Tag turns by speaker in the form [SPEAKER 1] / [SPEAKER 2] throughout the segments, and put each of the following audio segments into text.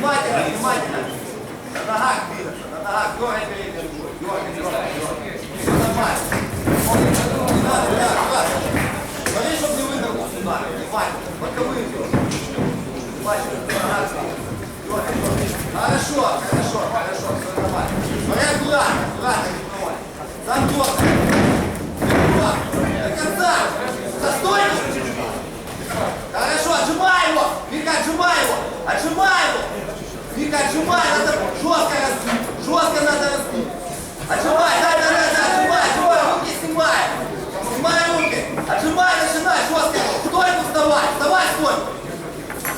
[SPEAKER 1] Внимательно, внимательно. На ногах Отжимай его! Вика, отжимай! Надо Жестко надо разбить. Отжимай, да, да, да, да, отжимай, отжимай, руки снимай. Снимай руки. Отжимай, начинай, жестко. Стойку вставай, вставай, стойку.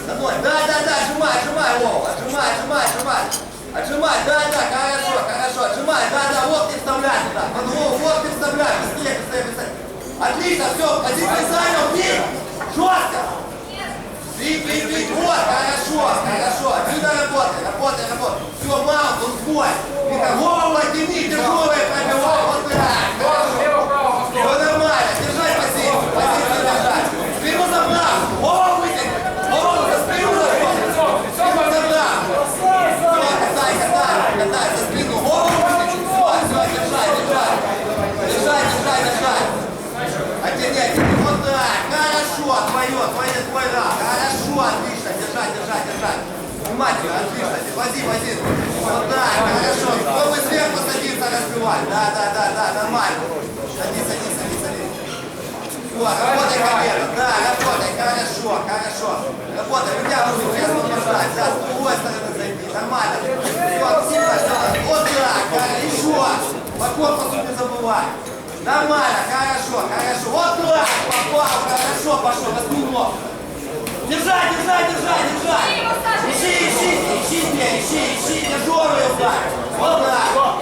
[SPEAKER 1] Домой. Да, да, да, отжимай, отжимай, Вова. Отжимай, отжимай, отжимай. Отжимай, да, да, хорошо, хорошо. Отжимай, да, да, локти вставляй туда. Под голову локти вставляй. Быстрее, быстрее, быстрее. Отлично, все, позицию занял, бей. Жестко. Бей, бей, бей, вот, хорошо, хорошо. Отсюда работай, работай, работай. Все, Вика, голову оттяни, тяжелые пробивай. Вот так. Все нормально, держать позицию, позицию держать. Спину забрал, голову вытяни, голову за спину забрал. Спину забрал. Все, катай, катай, катай, за спину, голову вытяни. Все, все, держай, держай. Держай, держай, держай. Оттяни, оттяни, вот так, хорошо, твое, твое, раз. Хорошо, отлично, держать, держать, держать. Внимательно, отлично, вози, вози. Вот так, хорошо. Попробуй сверху садиться, разбивать. Да, да, да, да, нормально. Садись, садись, садись, садись. Все, работай колено, да, работай, хорошо, хорошо. Работай, вытягивай, сейчас подержать, да, с другой стороны зайди, нормально. Все, сильно, все, вот так, еще. По корпусу не забывай. Нормально, хорошо, хорошо. Вот так, попал, хорошо, пошел, на спину. Держать, держать, держать, держать. Меня, ищи, ищи, тяжелый удар. Вот так.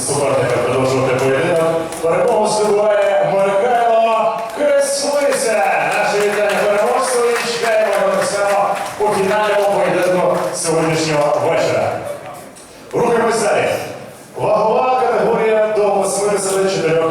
[SPEAKER 2] суперника продовжувати поєдинок. Перемогу здобуває Михайло Кислиця. Наше вітання переможцю і чекаємо так само у фінальному поєдинку сьогоднішнього вечора. Рухаємось далі. Вагова категорія до 84